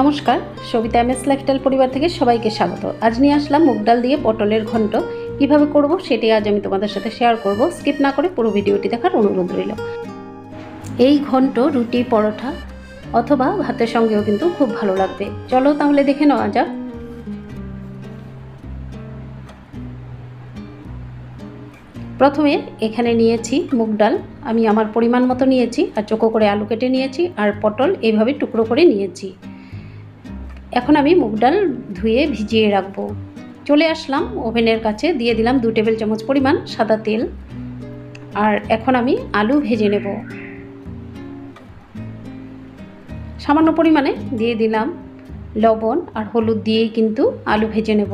নমস্কার, Sabita M S lifestyle পরিবার থেকে সবাইকে স্বাগত। আজ নিয়ে আসলাম মুগ ডাল দিয়ে পটলের ঘন্ট। কীভাবে করব সেটি আজ আমি তোমাদের সাথে শেয়ার করব। স্কিপ না করে পুরো ভিডিওটি দেখার অনুরোধ রইল। এই ঘন্ট, রুটি, পরোটা অথবা ভাতের সঙ্গেও কিন্তু খুব ভালো লাগবে। চলো তাহলে দেখে নেওয়া যাক। প্রথমে এখানে নিয়েছি মুগ ডাল। আমি আমার পরিমাণ মতো নিয়েছি আর চোখো করে আলু কেটে নিয়েছি আর পটল এইভাবে টুকরো করে নিয়েছি। এখন আমি মুগ ডাল ধুয়ে ভিজিয়ে রাখব। চলে আসলাম ওভেনের কাছে, দিয়ে দিলাম দু টেবিল চামচ পরিমাণ সাদা তেল। আর এখন আমি আলু ভেজে নেব। সামান্য পরিমাণে দিয়ে দিলাম লবণ আর হলুদ দিয়েই কিন্তু আলু ভেজে নেব।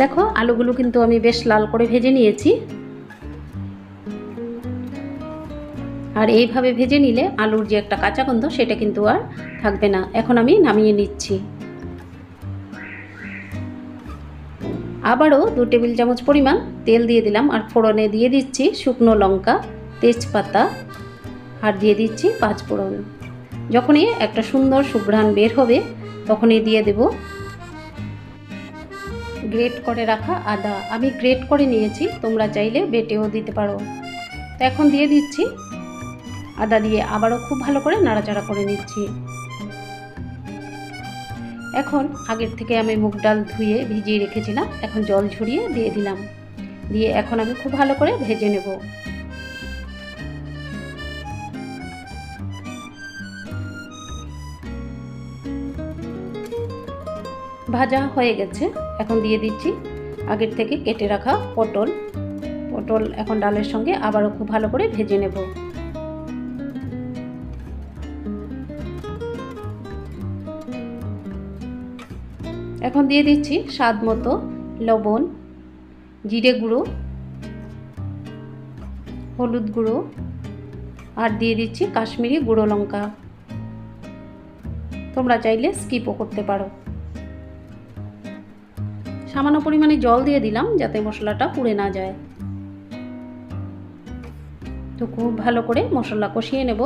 দেখো, আলুগুলো কিন্তু আমি বেশ লাল করে ভেজে নিয়েছি। আর এইভাবে ভেজে নিলে আলুর যে একটা কাঁচা গন্ধ, সেটা কিন্তু আর থাকবে না। এখন আমি নামিয়ে নিচ্ছি। আবারও দু টেবিল চামচ পরিমাণ তেল দিয়ে দিলাম আর ফোড়নে দিয়ে দিচ্ছি শুকনো লঙ্কা, তেজপাতা, আর দিয়ে দিচ্ছি পাঁচ ফোড়ন। যখনই একটা সুন্দর সুঘ্রাণ বের হবে, তখনই দিয়ে দেব গ্রেট করে রাখা আদা। আমি গ্রেট করে নিয়েছি, তোমরা চাইলে বেটেও দিতে পারো। তো এখন দিয়ে দিচ্ছি আদা দিয়ে আবারও খুব ভালো করে নাড়াচাড়া করে নিচ্ছি। এখন আগের থেকে আমি মুগ ডাল ধুয়ে ভিজিয়ে রেখেছিলাম, এখন জল ঝরিয়ে দিয়ে দিলাম। দিয়ে এখন আমি খুব ভালো করে ভেজে নেব। ভাজা হয়ে গেছে, এখন দিয়ে দিচ্ছি আগের থেকে কেটে রাখা পটল। পটল এখন ডালের সঙ্গে আবারও খুব ভালো করে ভেজে নেব। এখন দিয়ে দিচ্ছি স্বাদ মতো লবণ, জিরে গুঁড়ো, হলুদ গুঁড়ো, আর দিয়ে দিচ্ছি কাশ্মীরি গুঁড়ো লঙ্কা। তোমরা চাইলে স্কিপও করতে পারো। সামান্য পরিমাণে জল দিয়ে দিলাম যাতে মশলাটা পুড়ে না যায়। তো খুব ভালো করে মশলা কষিয়ে নেব।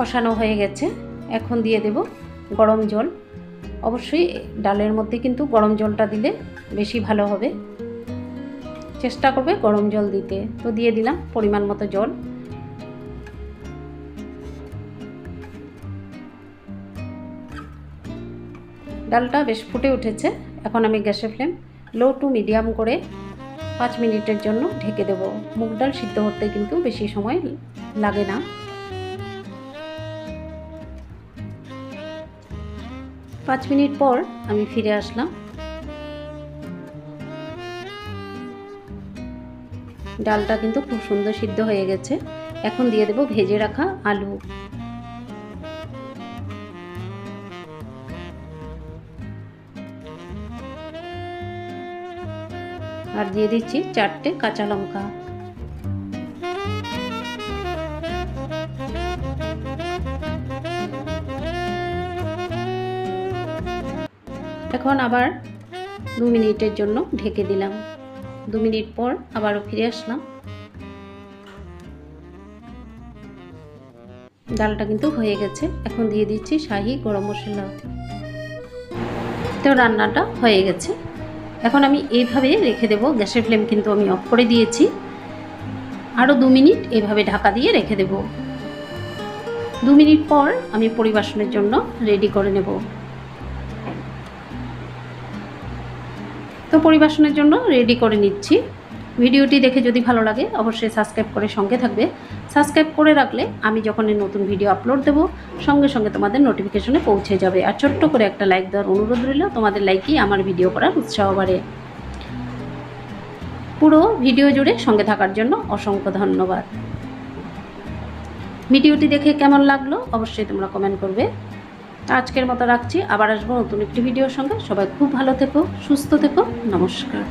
কষানো হয়ে গেছে। এখন দিয়ে দেব গরম জল। অবশ্যই ডালের মধ্যে কিন্তু গরম জলটা দিলে বেশি ভালো হবে। চেষ্টা করবে গরম জল দিতে। তো দিয়ে দিলাম পরিমাণ মতো জল। ডালটা বেশ ফুটে উঠেছে। এখন আমি গ্যাসের ফ্লেম লো টু মিডিয়াম করে পাঁচ মিনিটের জন্য ঢেকে দেব। মুগ ডাল সিদ্ধ করতে কিন্তু বেশি সময় লাগে না। পাঁচ মিনিট পর আমি ফিরে আসলাম। ডালটা কিন্তু খুব সুন্দর সিদ্ধ হয়ে গেছে। এখন দিয়ে দেব ভেজে রাখা আলু। আর দিয়ে দিচ্ছি চারটে কাঁচা লঙ্কা। এখন আবার দু মিনিটের জন্য ঢেকে দিলাম। দু মিনিট পর আবারও ফিরে আসলাম। ডালটা কিন্তু হয়ে গেছে। এখন দিয়ে দিচ্ছি শাহি গরম মশলা। তো রান্নাটা হয়ে গেছে। এখন আমি এইভাবে রেখে দেব। গ্যাসের ফ্লেম কিন্তু আমি অফ করে দিয়েছি। আরও দু মিনিট এভাবে ঢাকা দিয়ে রেখে দেব। দু মিনিট পর আমি পরিবেশনের জন্য রেডি করে নেব। তো পরিবেশনের জন্য রেডি করে নিচ্ছি। ভিডিওটি দেখে যদি ভালো লাগে, অবশ্যই সাবস্ক্রাইব করে সঙ্গে থাকবে। সাবস্ক্রাইব করে রাখলে আমি যখন এই নতুন ভিডিও আপলোড দেবো, সঙ্গে সঙ্গে তোমাদের নোটিফিকেশনে পৌঁছে যাবে। আর ছোট্ট করে একটা লাইক দেওয়ার অনুরোধ রইল, তোমাদের লাইকই আমার ভিডিও করার উৎসাহ বাড়ে। পুরো ভিডিও জুড়ে সঙ্গে থাকার জন্য অসংখ্য ধন্যবাদ। ভিডিওটি দেখে কেমন লাগল, অবশ্যই তোমরা কমেন্ট করবে। আজকের মতো রাখছি। আবার আসব নতুন একটি ভিডিওর সঙ্গে। সবাই খুব ভালো থেকো, সুস্থ থেকো। নমস্কার।